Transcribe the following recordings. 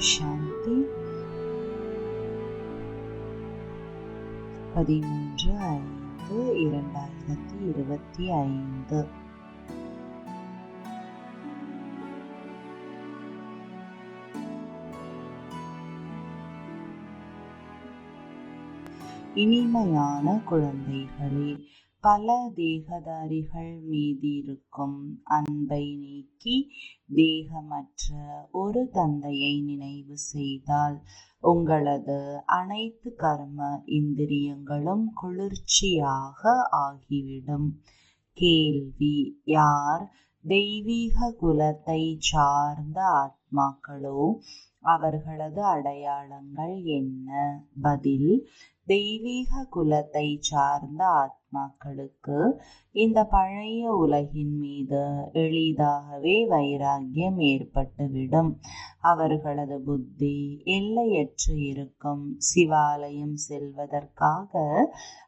சாந்தி பதிமூன்று ஐந்து இரண்டாயிரத்தி இருபத்தி ஐந்து இனிமையான குழந்தைகளே பல தேகதாரிகள் மீதிருக்கும் அன்பை நீக்கி தேகமற்ற ஒரு தந்தையை நினைவு செய்தால் உங்களது அனைத்து கர்ம இந்திரியங்களும் குளிர்ச்சியாக ஆகிவிடும். கேள்வி யார் தெய்வீக குலத்தை சார்ந்த ஆத்மாக்களோ? அவர்களது அடையாளங்கள் என்ன? பதில் தெய்வீக குலத்தை சார்ந்த ஆத்மா ஆத்மாக்களுக்கு இந்த பழைய உலகின் மீது எளிதாகவே வைராக்கியம் ஏற்பட்டுவிடும். அவர்களது புத்தி எல்லையற்று இருக்கும். சிவாலயம் செல்வதற்காக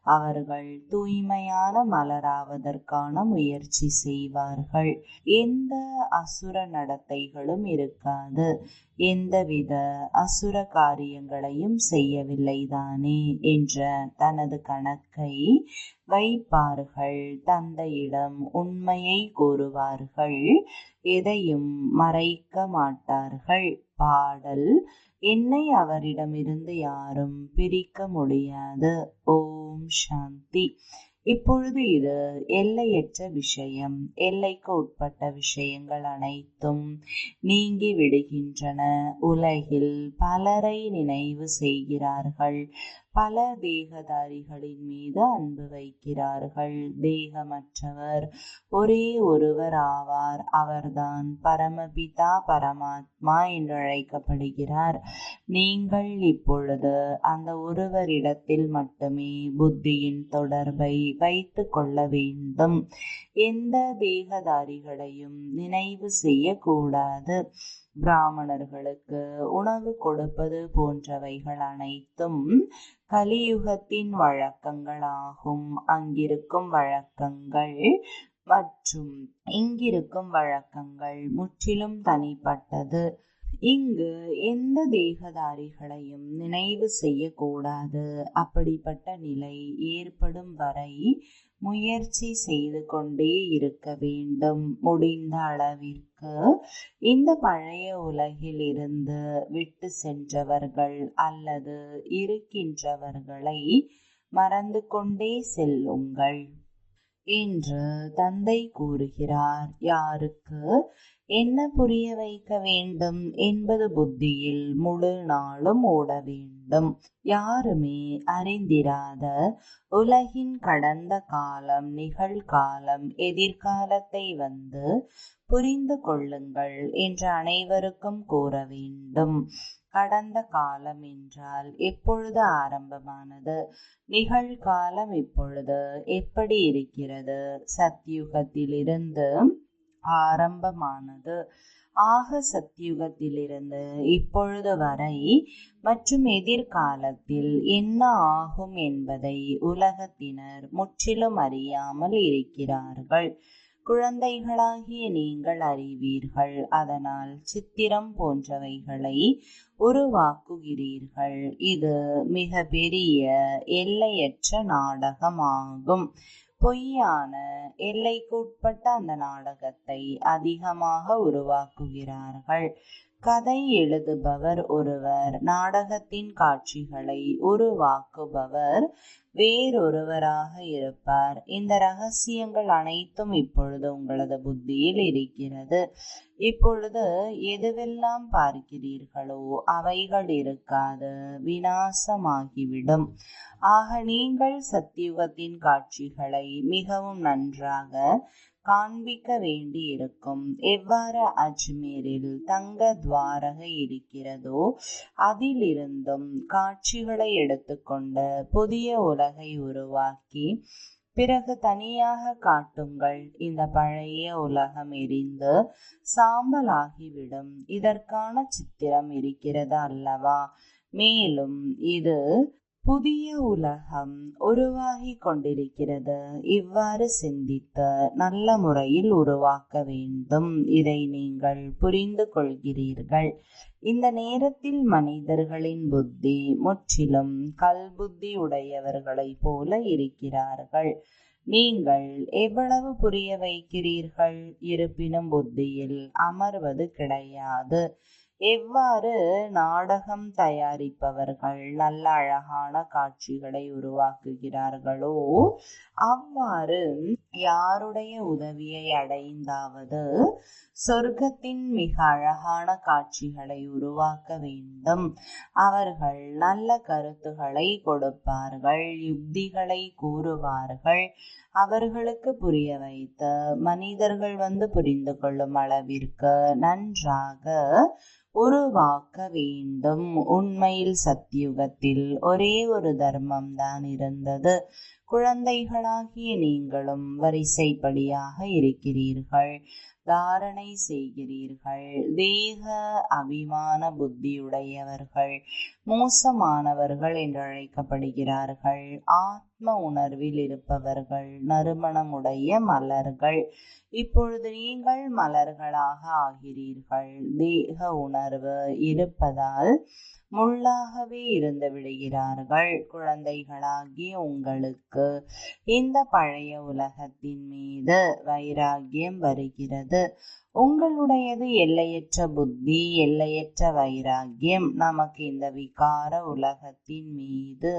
அவர்கள் தூய்மையான மலராவதற்கான முயற்சி செய்வார்கள். எந்த அசுர நடத்தைகளும் இருக்காது. எந்தவித அசுர காரியங்களையும் செய்யவில்லைதானே என்ற தனது கணக்கை வைப்பார்கள். தந்தையிடம் உண்மையை கூறுவார்கள். எதையும் மறைக்க மாட்டார்கள். பாடல். என்னை அவரிடமிருந்து யாரும் பிரிக்க முடியாது. ஓம் சாந்தி. இப்பொழுது இது எல்லையற்ற விஷயம். எல்லைக்கு உட்பட்ட விஷயங்கள் அனைத்தும் நீங்கி விடுகின்றன. உலகில் பலரை நினைவு செய்கிறார்கள். பல தேகதாரிகளின் மீது அன்பு வைக்கிறார்கள். தேகமற்றவர் ஒரே ஒருவர் ஆவார். அவர்தான் பரமபிதா பரமாத்மா என்று அழைக்கப்படுகிறார். நீங்கள் இப்பொழுது அந்த ஒருவரிடத்தில் மட்டுமே புத்தியின் தொடர்பை வைத்து கொள்ள வேண்டும். எந்த தேகதாரிகளையும் நினைவு செய்யக்கூடாது. பிராமணர்களுக்கு உணவு கொடுப்பது போன்றவைகள் அனைத்தும் கலியுகத்தின் வழக்கங்களாகும். அங்கிருக்கும் வழக்கங்கள் மற்றும் இங்கிருக்கும் வழக்கங்கள் முற்றிலும் தனிப்பட்டது. இங்கு எந்த தேகதாரிகளையும் நினைவு செய்யக்கூடாது. அப்படிப்பட்ட நிலை ஏற்படும் வரை முயற்சி செய்து கொண்டே இருக்க வேண்டும். முடிந்த அளவிற்கு இந்த பழைய உலகில் இருந்து விட்டு சென்றவர்கள் அல்லது இருக்கின்றவர்களை மறந்து கொண்டே செல்லுங்கள். என்று தந்தை கூறுகிறார் யாருக்கு? என்ன புரிய வைக்க வேண்டும்? என்பது புத்தியில் முழு நாளும் ஓட வேண்டும். யாருமே அறிந்திராத உலகின் கடந்த காலம் நிகழ்காலம் எதிர்காலத்தை வந்து புரிந்து கொள்ளுங்கள் என்று அனைவருக்கும் கூற வேண்டும். கடந்த காலம் என்றால் எப்பொழுது ஆரம்பமானது? நிகழ்காலம் இப்பொழுது எப்படி இருக்கிறது? சத்யுகத்திலிருந்து ஆரம்பமானது. ஆக சத்தியுகத்திலிருந்து இப்பொழுது வரை மற்றும் எதிர்காலத்தில் என்ன ஆகும் என்பதை உலகத்தினர் முற்றிலும் அறியாமல் இருக்கிறார்கள். குழந்தைகளாகிய நீங்கள் அறிவீர்கள். அதனால் சித்திரம் போன்றவைகளை உருவாக்குகிறீர்கள். இது மிக பெரிய எல்லையற்ற நாடகமாகும். பொய்யான எல்லைக்குட்பட்ட அந்த நாடகத்தை அதிகமாக உருவாக்குகிறார்கள். கதை எழுதுபவர் ஒருவர் நாடகத்தின் காட்சிகளை உருவாக்குபவர் வேறொருவராக இருப்பார். இந்த ரகசியங்கள் அனைத்தும் இப்பொழுது உங்களது புத்தியில் இருக்கிறது. இப்பொழுது எதுவெல்லாம் பார்க்கிறீர்களோ அவைகள் இருக்காது வினாசமாகிவிடும் ஆக நீங்கள் சத்தியுகத்தின் காட்சிகளை மிகவும் நன்றாக காண்பிக்க வேண்டி இருக்கும் எவ்வாறு அஜ்மீரில் தங்க துவாரகை இருக்கிறதோ அதிலிருந்தும் காட்சிகளை எடுத்துக்கொண்டு புதிய உலகை உருவாக்கி பிறகு தனியாக காட்டுங்கள். இந்த பழைய உலகம் எரிந்து சாம்பலாகிவிடும். இதற்கான சித்திரம் இருக்கிறது அல்லவா? மேலும் இது புதிய உலகம் உருவாகி கொண்டிருக்கிறது இவ்வாறு சிந்தித்து நல்ல முறையில் உருவாக்க வேண்டும். இதை நீங்கள் புரிந்து கொள்கிறீர்கள். இந்த நேரத்தில் மனிதர்களின் புத்தி முற்றிலும் கல்புத்தி உடையவர்களைப் போல இருக்கிறார்கள். நீங்கள் எவ்வளவு புரிய வைக்கிறீர்கள்? இருப்பினும் புத்தியில் அமர்வது கிடையாது. எவ்வாறு நாடகம் தயாரிப்பவர்கள் நல்ல அழகான காட்சிகளை உருவாக்குகிறார்களோ அவ்வாறு யாருடைய உதவியை அடைந்தாவது சொர்க்கத்தின் மிக அழகான காட்சிகளை உருவாக்க வேண்டும். அவர்கள் நல்ல கருத்துக்களை கொடுப்பார்கள் யுக்திகளை கூறுவார்கள். அவர்களுக்கு புரிய வைத்து மனிதர்கள் வந்து புரிந்து கொள்ளும் அளவிற்கு நன்றாக உருவாக்க வேண்டும். உண்மையில் சத்தியுகத்தில் ஒரே ஒரு தர்மம் தான் இருந்தது. குழந்தைகளாகிய நீங்களும் வரிசைப்படியாக இருக்கிறீர்கள். தாரணை செய்கிறீர்கள். தேக அபிமான புத்தியுடையவர்கள் மோசமானவர்கள் என்று அழைக்கப்படுகிறார்கள் ஆத்ம உணர்வில் இருப்பவர்கள் நறுமணமுடைய மலர்கள். இப்பொழுது நீங்கள் மலர்களாக ஆகிறீர்கள். தேக உணர்வு இருப்பதால் முள்ளாகவே இருந்து விடுகிறார்கள் குழந்தைகளாகிய உங்களுக்கு. இந்த பழைய உலகத்தின் மீது வைராகியம் வருகிறது. உங்களுடையது எல்லையற்ற புத்தி எல்லையற்ற வைராக்கியம் நமக்கு இந்த விகார உலகத்தின் மீது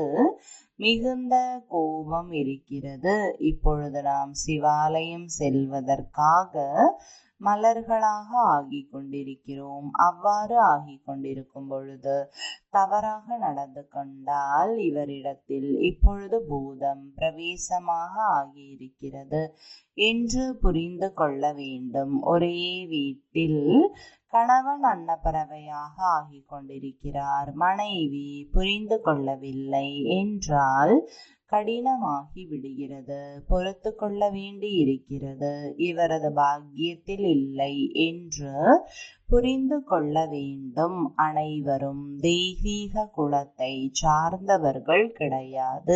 மிகுந்த கோபம் இருக்கிறது. இப்பொழுது நாம் சிவாலயம் செல்வதற்காக மலர்களாக ஆகிக் கொண்டிருக்கிறோம். அவ்வாறு ஆகி கொண்டிருக்கும் பொழுது தவறாக நடந்து கொண்டால் இவரிடத்தில் இப்பொழுது பூதம் பிரவேசமாக ஆகியிருக்கிறது. என்று புரிந்து கொள்ள வேண்டும். ஒரே வீட்டில் கணவன் அன்னப்பறவையாக ஆகிக் கொண்டிருக்கிறார். மனைவி புரிந்து கொள்ளவில்லை என்றால் கடினமாகி விடுகிறது. பொறுத்து கொள்ள வேண்டி இருக்கிறது இவரது பாக்கியத்தில் இல்லை என்று புரிந்து கொள்ள வேண்டும். அனைவரும் தெய்வீக குலத்தை சார்ந்தவர்கள் கிடையாது.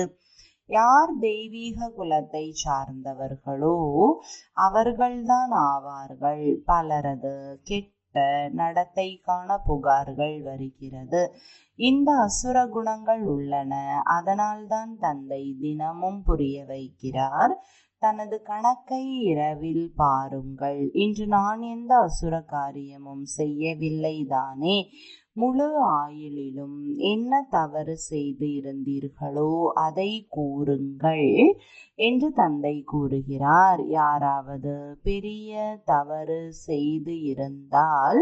யார் தெய்வீக குலத்தை சார்ந்தவர்களோ அவர்கள்தான் ஆவார்கள். பலரது கெட்ட நடத்தைக்கான புகார்கள் வருகிறது. இந்த அசுர குணங்கள் உள்ளன. அதனால்தான் தந்தை தினமும் புரிய வைக்கிறார். தனது கணக்கை இரவில் பாருங்கள். இன்று நான் எந்த அசுர காரியமும் செய்யவில்லை தானே முழு ஆயுளிலும் என்ன தவறு செய்து இருந்தீர்களோ அதை கூறுங்கள் என்று தந்தை கூறுகிறார். யாராவது பெரிய தவறு செய்து இருந்தால்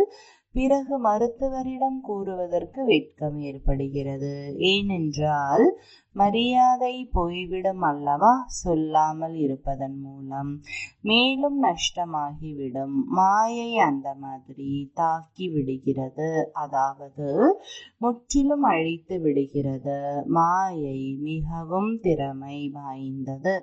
பிறகு மருத்துவரிடம் கூறுவதற்கு வெட்கம் ஏற்படுகிறது. ஏனென்றால் மரியாதை போய்விடும் அல்லவா? சொல்லாமல் இருப்பதன் மூலம். மேலும் நஷ்டமாகிவிடும். மாயை அந்த மாதிரி தாக்கி விடுகிறது. அதாவது முற்றிலும் அழித்து விடுகிறது. மாயை மிகவும் திறமை வாய்ந்தது.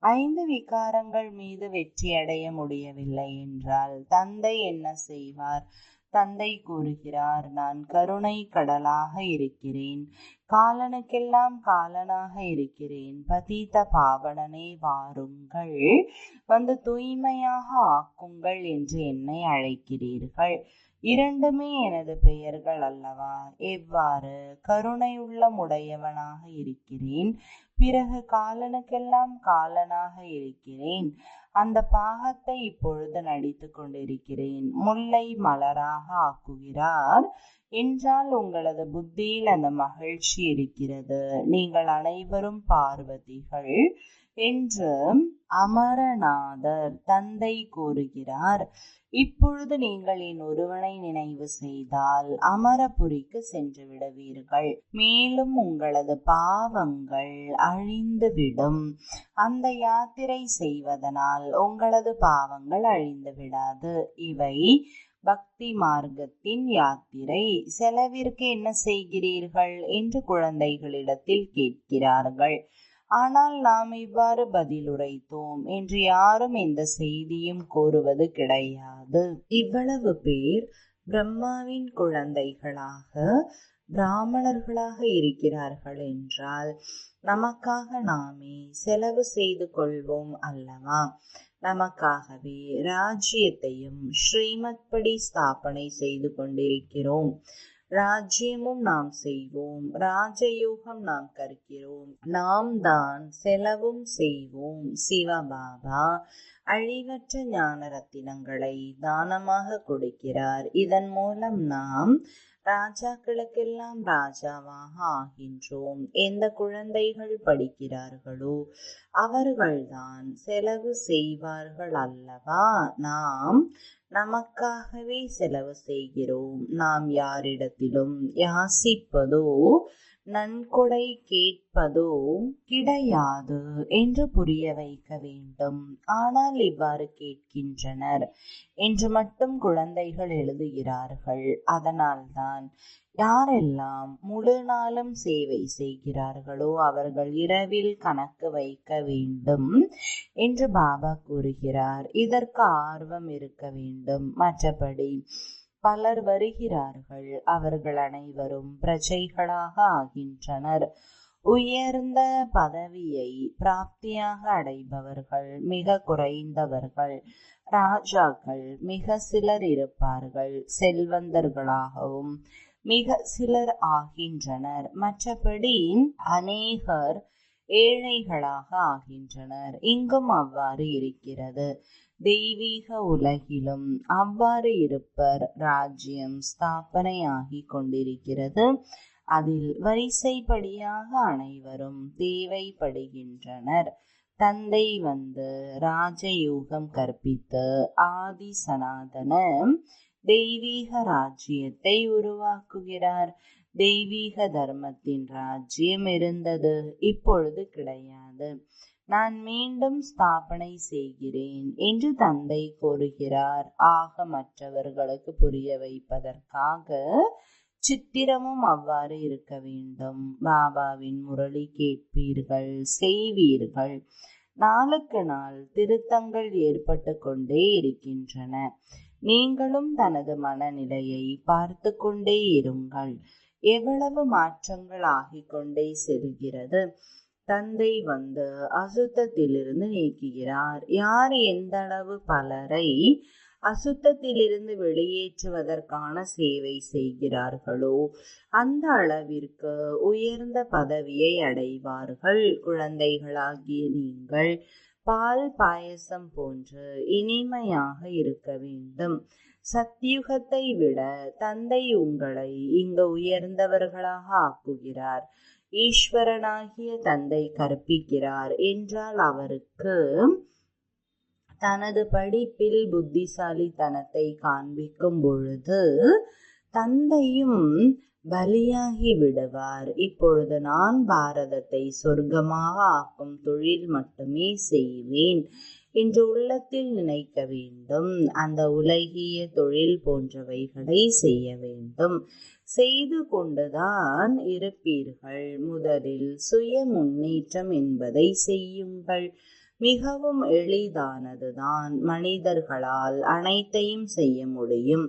ஐந்து விகாரங்கள் மீது வெற்றி அடைய முடியவில்லை என்றால் தந்தை என்ன செய்வார்? தந்தை கூறுகிறார் நான் கருணை கடலாக இருக்கிறேன். காலனுக்கெல்லாம் காலனாக இருக்கிறேன். பதீத பாவனனே வாருங்கள். வந்து தூய்மையாக ஆக்குங்கள் என்று என்னை அழைக்கிறீர்கள். இரண்டுமே எனது பெயர்கள் அல்லவா? எவ்வாறு? கருணை உள்ளமுடையவனாக இருக்கிறேன். பிறகு காலனுக்கெல்லாம் காலனாக இருக்கிறேன். அந்த பாகத்தை இப்பொழுது நடித்து கொண்டிருக்கிறேன். முல்லை மலராக ஆக்குகிறார். என்றால் உங்களது புத்தியில் அந்த மகிழ்ச்சி இருக்கிறது. நீங்கள் அனைவரும் பார்வதிகள். என்று அமரநாதர் தந்தை கூறுகிறார். இப்பொழுது நீங்கள் என் ஒருவனை நினைவு செய்தால் அமரபுரிக்கு சென்று விடுவீர்கள். மேலும் உங்களது பாவங்கள் அழிந்துவிடும். அந்த யாத்திரை செய்வதனால் உங்களது பாவங்கள் அழிந்து விடாது இவை பக்தி மார்க்கத்தின் யாத்திரை. செலவிற்கு என்ன செய்கிறீர்கள்? என்று குழந்தைகளிடத்தில் கேட்கிறார்கள். ஆனால் நாம் இவ்வாறு பதில் உரைத்தோம் என்று யாரும் இந்த செய்தியும் கூறுவது கிடையாது. இவ்வளவு பேர் பிரம்மாவின் குழந்தைகளாக பிராமணர்களாக இருக்கிறார்கள் என்றால் நமக்காக நாமே செலவு செய்து கொள்வோம் அல்லவா? நமக்காகவே ராஜ்யத்தையும் ஸ்ரீமத் படி ஸ்தாபனை செய்து கொண்டிருக்கிறோம். ராஜ்யமும் நாம் செய்வோம். ராஜயோகம் நாம் கற்கிறோம். நாம் தான் செலவும் செய்வோம். சிவபாபா அழிவற்ற ஞான ரத்தினங்களை தானமாக கொடுக்கிறார். இதன் மூலம் நாம் ராஜாக்களுக்கெல்லாம் ராஜாவாக ஆகின்றோம் எந்த குழந்தைகள் படிக்கிறார்களோ அவர்கள்தான் செலவு செய்வார்கள் அல்லவா? நாம் நமக்காகவே செலவு செய்கிறோம். நாம் யாரிடத்திலும் யாசிப்பதோ நன்கொடை கேட்பதோ கிடையாது என்று புரிய வைக்க வேண்டும். ஆனால் இவ்வாறு கேட்கின்றனர். என்று மட்டும் குழந்தைகள் எழுதுகிறார்கள். அதனால்தான் யாரெல்லாம் முழு நாளும் சேவை செய்கிறார்களோ அவர்கள் இரவில் கணக்கு வைக்க வேண்டும் என்று பாபா கூறுகிறார். இதற்கு ஆர்வம் இருக்க வேண்டும். மற்றபடி பலர் வருகிறார்கள். அவர்கள் அனைவரும் பிரஜைகளாக ஆகின்றனர். உயர்ந்த பதவியை பிராப்தியாக அடைபவர்கள் மிக குறைந்தவர்கள். ராஜாக்கள் மிக சிலர் இருப்பார்கள். செல்வந்தர்களாகவும் மிக சிலர் ஆகின்றனர். மற்றபடி அநேகர் ஏழைகளாக ஆகின்றனர். இங்கும் அவ்வாறு இருக்கிறது. தெய்வீக உலகிலும் அவ்வாறு இருப்பர் ராஜ்யம் ஸ்தாபனையாகி கொண்டிருக்கிறது. அதில் வரிசைப்படியாக அனைவரும் தேவைப்படுகின்றனர். தந்தை வந்து ராஜயோகம் கற்பித்து ஆதி சனாதன தெய்வீக ராஜ்யத்தை உருவாக்குகிறார். தெய்வீக தர்மத்தின் ராஜ்யம் இருந்தது இப்பொழுது கிடையாது. நான் மீண்டும் ஸ்தாபனை செய்கிறேன் என்று தந்தை கூறுகிறார். ஆக மற்றவர்களுக்கு புரிய வைப்பதற்காக சித்திரமும் அவ்வாறு இருக்க வேண்டும். பாபாவின் முரளி கேட்பீர்கள் செய்வீர்கள். நாளுக்கு நாள் திருத்தங்கள் ஏற்பட்டு கொண்டே இருக்கின்றன. நீங்களும் தனது மனநிலையை பார்த்து கொண்டே இருங்கள். எவ்வளவு மாற்றங்கள் ஆகிக் கொண்டே செல்கிறது. தந்தை வந்து அசுத்தத்திலிருந்து நீக்குகிறார். யார் எந்த அளவு பலரை அசுத்தத்திலிருந்து வெளியேற்றுவதற்கான சேவை செய்கிறார்களோ அந்த அளவிற்கு உயர்ந்த பதவியை அடைவார்கள். குழந்தைகளாகிய நீங்கள் பால் பாயசம் போன்று இனிமையாக இருக்க வேண்டும். சத்தியுகத்தை விட தந்தை உங்களை இங்கு உயர்ந்தவர்களாக ஆக்குகிறார். ஈஸ்வரனாகிய தந்தை கற்பிக்கிறார் என்றால் அவருக்கு தனது படிப்பில் புத்திசாலித்தனத்தை காண்பிக்கும் பொழுது தந்தையும் பலியாகி விடுவார். இப்பொழுது நான் பாரதத்தை சொர்க்கமாக ஆக்கும் தொழில் மட்டுமே செய்வேன் என்று உள்ளத்தில் நினைக்க வேண்டும். அந்த உலகிய தொழில் போன்றவைகளை செய்ய வேண்டும். செய்து கொண்டுதான் இருப்பீர்கள். முதலில் சுய முன்னேற்றம் என்பதை செய்யுங்கள். மிகவும் எளிதானதுதான். மனிதர்களால் அனைத்தையும் செய்ய முடியும்.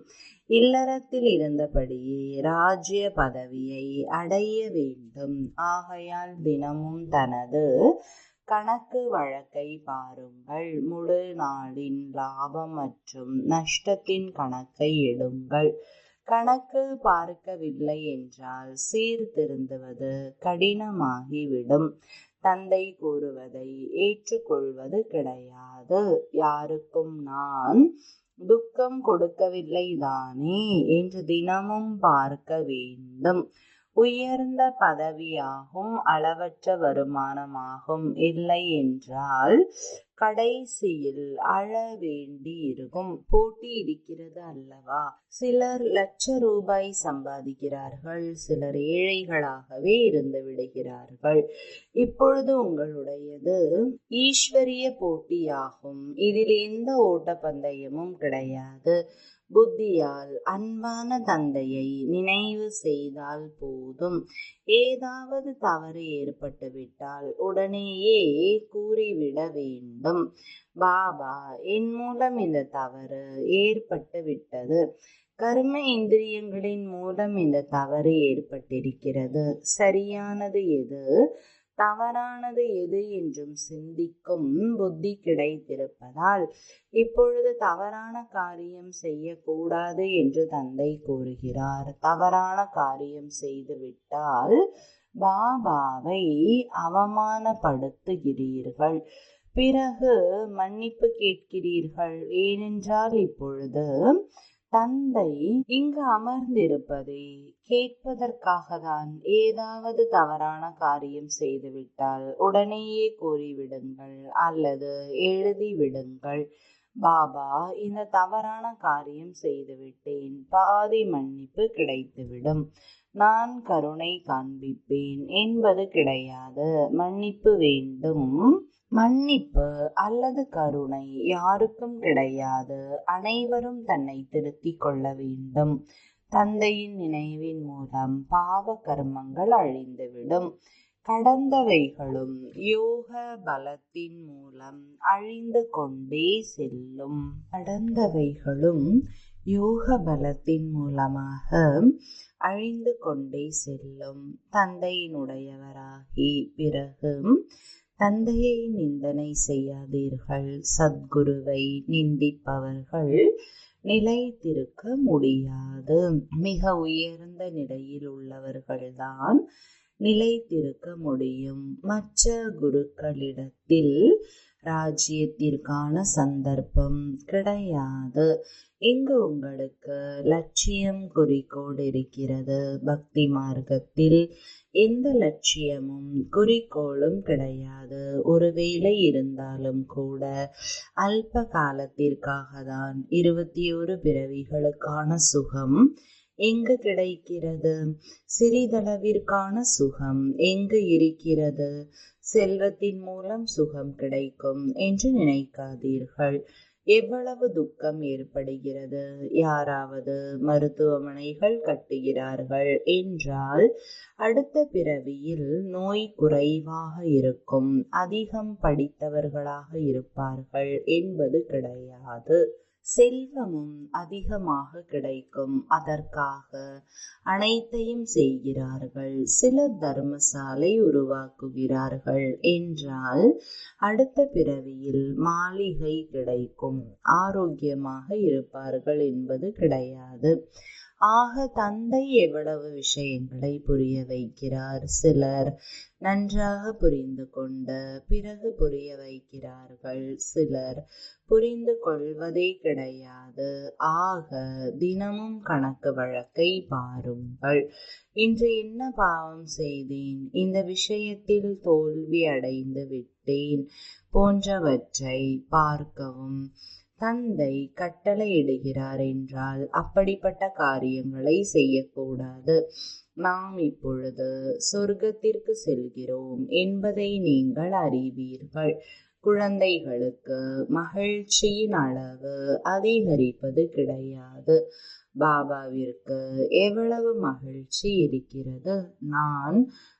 இல்லறத்தில் இருந்தபடியே ராஜ்ய பதவியை அடைய வேண்டும். ஆகையால் தினமும் தனது கணக்கு வழக்கை பாருங்கள். முழு நாளின் லாபம் மற்றும் நஷ்டத்தின் கணக்கை எடுங்கள் கணக்கு பார்க்கவில்லை என்றால் சீர்திருந்துவது கடினமாகிவிடும். தந்தை கூறுவதை ஏற்றுக்கொள்வது கிடையாது. யாருக்கும் நான் துக்கம் கொடுக்கவில்லை தானே என்று தினமும் பார்க்க வேண்டும். உயர்ந்த பதவியாகும் அளவற்ற வருமானமாகும் இல்லை என்றால் கடைசியில் அழ வேண்டி இருக்கும் போட்டி இருக்கிறது அல்லவா? சிலர் லட்ச ரூபாய் சம்பாதிக்கிறார்கள். சிலர் ஏழைகளாகவே இருந்து விடுகிறார்கள். இப்பொழுது உங்களுடையது ஈஸ்வரிய போட்டியாகும். இதில் எந்த ஓட்டப்பந்தயமும் கிடையாது. புத்தியால் அன்பான தந்தையை நினைவு செய்தால் போதும். ஏதாவது தவறு ஏற்பட்டுவிட்டால் உடனேயே கூறிவிட வேண்டும். பாபா என் மூலம் இந்த தவறு ஏற்பட்டு விட்டது கர்ம இந்திரியங்களின் மூலம் இந்த தவறு ஏற்பட்டிருக்கிறது. சரியானது எது? தவறானது எது என்றும் சிந்திக்கும் புத்தி கிடைத்திருப்பதால் இப்பொழுது தவறான காரியம் செய்யக்கூடாது என்று தந்தை கூறுகிறார். தவறான காரியம் செய்துவிட்டால் பாபாவை அவமானப்படுத்துகிறீர்கள். பிறகு மன்னிப்பு கேட்கிறீர்கள். ஏனென்றால் இப்பொழுது தந்தை இங்கு அமர்ந்திருப்பதை கேட்பதற்காக தான் ஏதாவது தவறான காரியம் செய்துவிட்டால் உடனேயே கூறிவிடுங்கள் அல்லது எழுதி விடுங்கள் பாபா இந்த தவறான காரியம் செய்துவிட்டேன். பாதி மன்னிப்பு கிடைத்துவிடும். நான் கருணை காண்பிப்பேன் என்பது கிடையாது. மன்னிப்பு வேண்டும். மன்னிப்பு அல்லது கருணை யாருக்கும் கிடையாது. அனைவரும் தன்னை திருத்திக் கொள்ள வேண்டும். தந்தையின் நினைவின் மூலம் பாவ கர்மங்கள் அழிந்துவிடும். கடந்தவைகளும் யோக பலத்தின் மூலம் அழிந்து கொண்டே செல்லும். கடந்தவைகளும் யோக பலத்தின் மூலமாக அழிந்து கொண்டே செல்லும் தந்தையினுடையவராகி பிறகு தந்தையை நிந்தனை செய்யாதீர்கள். சத்குருவை நிந்திப்பவர்கள் நிலைத்திருக்க முடியாது. மிக உயர்ந்த நிலையில் உள்ளவர்கள்தான் நிலைத்திருக்க முடியும். மற்ற குருக்களிடத்தில் ராஜ்யத்திற்கான சந்தர்ப்பம் கிடையாது. இங்கு உங்களுக்கு லட்சியம் குறிக்கோள் இருக்கிறது பக்தி மார்க்கத்தில் எந்த லட்சியமும் குறிக்கோளும் கிடையாது. ஒருவேளை இருந்தாலும் கூட அல்ப காலத்திற்காக தான் இருபத்தி ஒரு பிறவிகளுக்கான சுகம் எங்கு கிடைக்கிறது? சிறிதளவிற்கான சுகம் எங்கு இருக்கிறது? செல்வத்தின் மூலம் சுகம் கிடைக்கும் என்று நினைக்காதீர்கள். எவ்வளவு துக்கம் ஏற்படுகிறது? யாராவது மருத்துவமனைகள் கட்டுகிறார்கள் என்றால் அடுத்த பிறவியில் நோய் குறைவாக இருக்கும். அதிகம் படித்தவர்களாக இருப்பார்கள் என்பது கிடையாது. செல்வமும் அதிகமாக கிடைக்கும். அதற்காக அனைத்தையும் செய்கிறார்கள். சில தர்மசாலை உருவாக்குகிறார்கள். என்றால் அடுத்த பிறவியில் மாளிகை கிடைக்கும். ஆரோக்கியமாக இருப்பார்கள் என்பது கிடையாது. ஆக தந்தை எவ்வளவு விஷயங்களை புரிய வைக்கிறார் சிலர் நன்றாக புரிந்து கொண்ட பிறகு புரிய வைக்கிறார்கள் சிலர் புரிந்து கொள்வதே கிடையாது. ஆக தினமும் கணக்கு வழக்கை பாருங்கள். இன்று என்ன பாவம் செய்தேன்? இந்த விஷயத்தில் தோல்வி அடைந்து விட்டேன் போன்றவற்றை பார்க்கவும். தந்தை கட்டளையிடுகிறார் என்றால் அப்படிப்பட்ட காரியங்களை செய்யக்கூடாது. நாம் இப்பொழுது சொர்க்கத்திற்கு செல்கிறோம் என்பதை நீங்கள் அறிவீர்கள். குழந்தைகளுக்கு மகிழ்ச்சியின் அளவு அதிகரிப்பது கிடையாது. பாபாவிற்கு எவ்வளவு மகிழ்ச்சி இருக்கிறது? நான்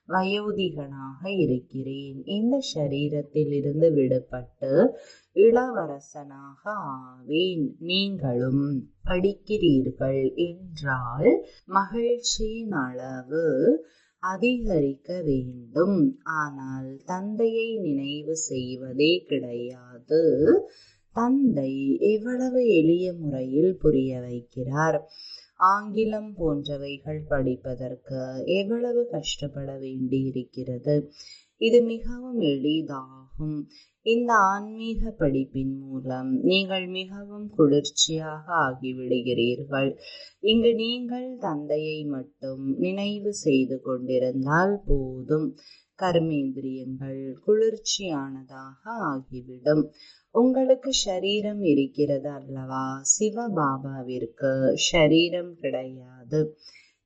வயோதிகனாக இருக்கிறேன். இந்த சரீரத்தில் இருந்து விடுபட்டு இளவரசனாக ஆவேன். நீங்களும் படிக்கிறீர்கள் என்றால் மகிழ்ச்சியின் அளவு அதிகரிக்க வேண்டும். ஆனால் தந்தையை நினைவு செய்வதே கிடையாது. தந்தை எவ்வளவு எளிய முறையில் புரிய வைக்கிறார். ஆங்கிலம் போன்றவைகள் படிப்பதற்கு எவ்வளவு கஷ்டப்பட வேண்டியிருக்கிறது? இது மிகவும் எளிதாகும். இந்த ஆன்மீக படிப்பின் மூலம் நீங்கள் மிகவும் குளிர்ச்சியாக ஆகிவிடுகிறீர்கள். இங்கு நீங்கள் தந்தையை மட்டும் நினைவு செய்து கொண்டிருந்தால் போதும். கர்மேந்திரியங்கள் குளிர்ச்சியானதாக ஆகிவிடும். உங்களுக்கு ஷரீரம் இருக்கிறது அல்லவா? சிவபாபாவிற்கு ஷரீரம் கிடையாது.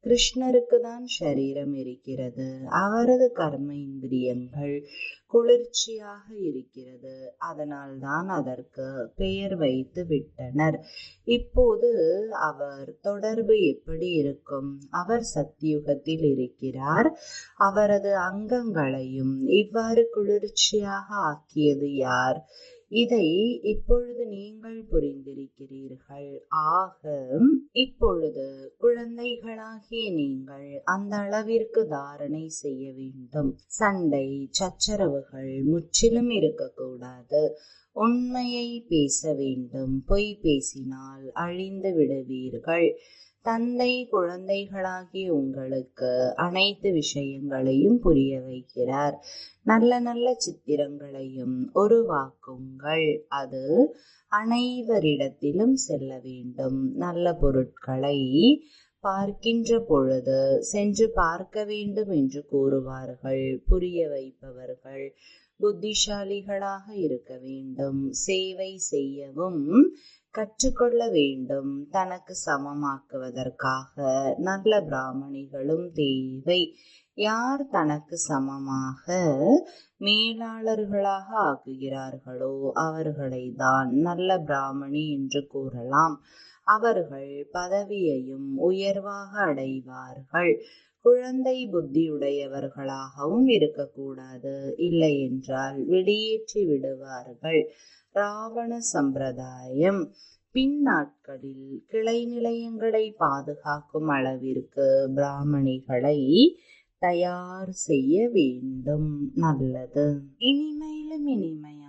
கிருஷ்ணருக்கு தான் சரீரம் இருக்கிறது. அவரது கர்ம இந்திரியங்கள் குளிர்ச்சியாக இருக்கிறது. அதனால் தான் அதற்கு பெயர் வைத்து விட்டனர். இப்போது அவர் தொடர்பு எப்படி இருக்கும்? அவர் சத்தியுகத்தில் இருக்கிறார். அவரது அங்கங்களையும் இவ்வாறு குளிர்ச்சியாக ஆக்கியது யார்? இதை இப்பொழுது நீங்கள் புரிந்திருக்கிறீர்கள். ஆக இப்பொழுது குழந்தைகளாகிய நீங்கள் அந்த அளவிற்கு தாரணை செய்ய வேண்டும். சண்டை சச்சரவுகள் முற்றிலும் இருக்கக்கூடாது. உண்மையை பேச வேண்டும். பொய் பேசினால் அழிந்து விடுவீர்கள். தந்தை குழந்தைகளாகிய உங்களுக்கு அனைத்து விஷயங்களையும் புரிய வைக்கிறார். நல்ல நல்ல சித்திரங்களையும் உருவாக்குங்கள். அது அனைவரிடத்திலும் செல்ல வேண்டும். நல்ல பொருட்களை பார்க்கின்ற பொழுது சென்று பார்க்க வேண்டும் என்று கூறுவார்கள். புரிய வைப்பவர்கள் புத்திசாலிகளாக இருக்க வேண்டும். சேவை செய்யவும் கற்றுக்கொள்ள வேண்டும். தனக்கு சமமாக்குவதற்காக நல்ல பிராமணிகளும் தேவை. யார் தனக்கு சமமாக மேலாளர்களாக ஆக்குகிறார்களோ அவர்களை தான் நல்ல பிராமணி என்று கூறலாம். அவர்கள் பதவியையும் உயர்வாக அடைவார்கள். குழந்தை புத்தியுடையவர்களாகவும் இருக்கக்கூடாது. இல்லை என்றால் வெளியேற்றி விடுவார்கள். ராவண சம்பிரதாயம். பின்னாட்களில் கிளை நிலையங்களை பாதுகாக்கும் அளவிற்கு பிராமணிகளை தயார் செய்ய வேண்டும். நல்லது. இனிமையிலும் இனிமையாக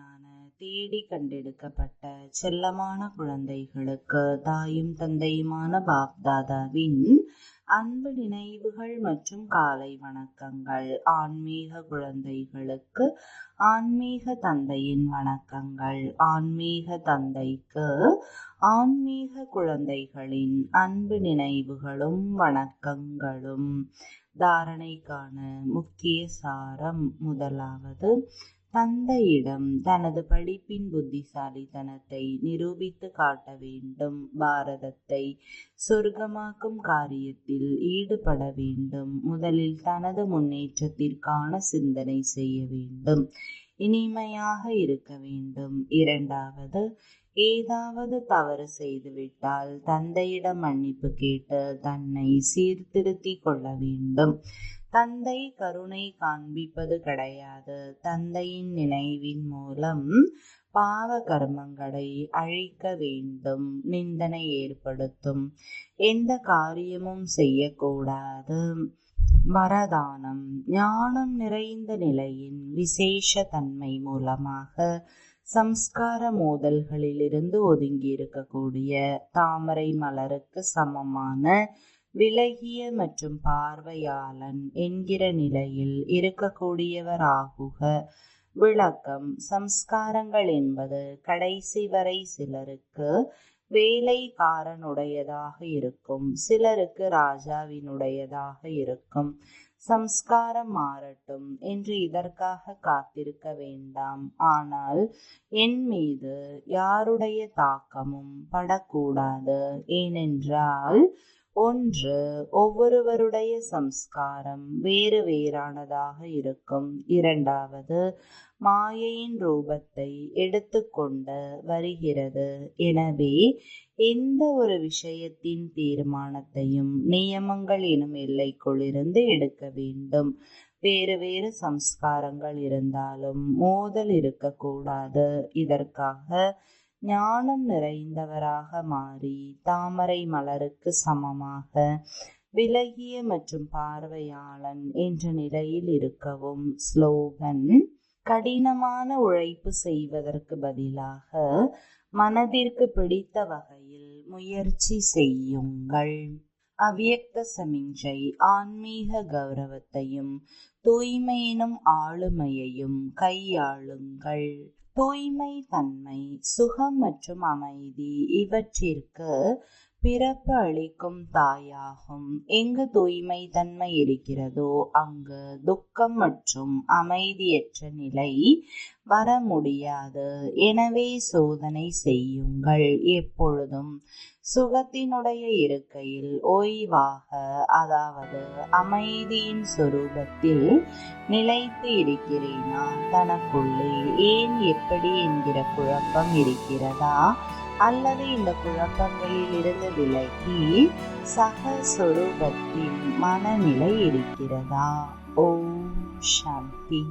தேடி கண்டெடுக்கப்பட்ட செல்லமான குழந்தைகளுக்கு தாயும் தந்தையுமான பாப்தாதாவின் அன்பு நினைவுகள் மற்றும் காலை வணக்கங்கள். ஆன்மீக குழந்தைகளுக்கு ஆன்மீக தந்தையின் வணக்கங்கள். ஆன்மீக தந்தைக்கு ஆன்மீக குழந்தைகளின் அன்பு நினைவுகளும் வணக்கங்களும். தாரணைக்கான முக்கிய சாரம் முதலாவது தந்தையிடம் தனது படிப்பின் புத்திசாலித்தனத்தை நிரூபித்து காட்ட வேண்டும். பாரதத்தை சொர்க்கமாக்கும் காரியத்தில் ஈடுபட வேண்டும். முதலில் தனது முன்னேற்றத்திற்கான சிந்தனை செய்ய வேண்டும். இனிமையாக இருக்க வேண்டும். இரண்டாவது ஏதாவது தவறு செய்துவிட்டால் தந்தையிடம் மன்னிப்பு கேட்டு தன்னை சீர்திருத்திக் கொள்ள வேண்டும். தந்தை கருணை காண்பிப்பது கிடையாது. தந்தையின் நினைவின் மூலம் பாவ கர்மங்களை அழிக்க வேண்டும் நிந்தனை ஏற்படுத்தும். எந்த காரியமும் செய்யக்கூடாது. வரதானம் ஞானம் நிறைந்த நிலையின் விசேஷ தன்மை மூலமாக சம்ஸ்கார மோதல்களிலிருந்து ஒதுங்கி இருக்கக்கூடிய தாமரை மலருக்கு சமமான விலகிய மற்றும் பார்வையாளன் என்கிற நிலையில் இருக்கக்கூடியவராகுக. விளக்கம். சம்ஸ்காரங்கள் என்பது கடைசி வரை சிலருக்கு வேலைக்காரனுடையதாக இருக்கும். சிலருக்கு ராஜாவினுடையதாக இருக்கும். சம்ஸ்காரம் மாறட்டும் என்று இதற்காக காத்திருக்க வேண்டாம். ஆனால் என் மீது யாருடைய தாக்கமும் படக்கூடாது. ஏனென்றால் ஒன்று ஒவ்வொருவருடைய சம்ஸ்காரம் வேறு வேறானதாக இருக்கும். இரண்டாவது மாயையின் ரூபத்தை எடுத்துக்கொண்டு வருகிறது. எனவே எந்த ஒரு விஷயத்தின் தீர்மானத்தையும் நியமங்கள் எனும் எல்லைக்குள்ளிருந்து எடுக்க வேண்டும். வேறு வேறு சம்ஸ்காரங்கள் இருந்தாலும் மோதல் இருக்கக்கூடாது. இதற்காக ஞானம் நிறைந்தவராக மாறி தாமரை மலருக்கு சமமாக விலகிய மற்றும் பார்வையாளன் என்ற நிலையில் இருக்கவும் ஸ்லோகன் கடினமான உழைப்பு செய்வதற்கு பதிலாக மனதிற்கு பிடித்த வகையில் முயற்சி செய்யுங்கள். அவ்வியக்த சமிஞ்சை ஆன்மீக கௌரவத்தையும் தூய்மையினும் ஆளுமையையும் கையாளுங்கள். தூய்மை தன்மை சுகம் மற்றும் அமைதி இவற்றிற்கு பிறப்பு அளிக்கும் தாயாகும். எங்கு தூய்மை தன்மை இருக்கிறதோ அங்கு துக்கம் மற்றும் அமைதியற்ற நிலை வர முடியாது. எனவே சோதனை செய்யுங்கள். எப்பொழுதும் சுகத்தினுடைய இருக்கையில் ஓய்வாக அதாவது அமைதியின் சொரூபத்தில் நிலைத்து இருக்கிறேனா தனக்குள்ளே. ஏன் எப்படி என்கிற குழப்பம் இருக்கிறதா? அல்லது இந்த குழப்பங்களில் இருந்து விலகி சக சொரூபத்தின் மனநிலை இருக்கிறதா? ஓம் சாந்தி.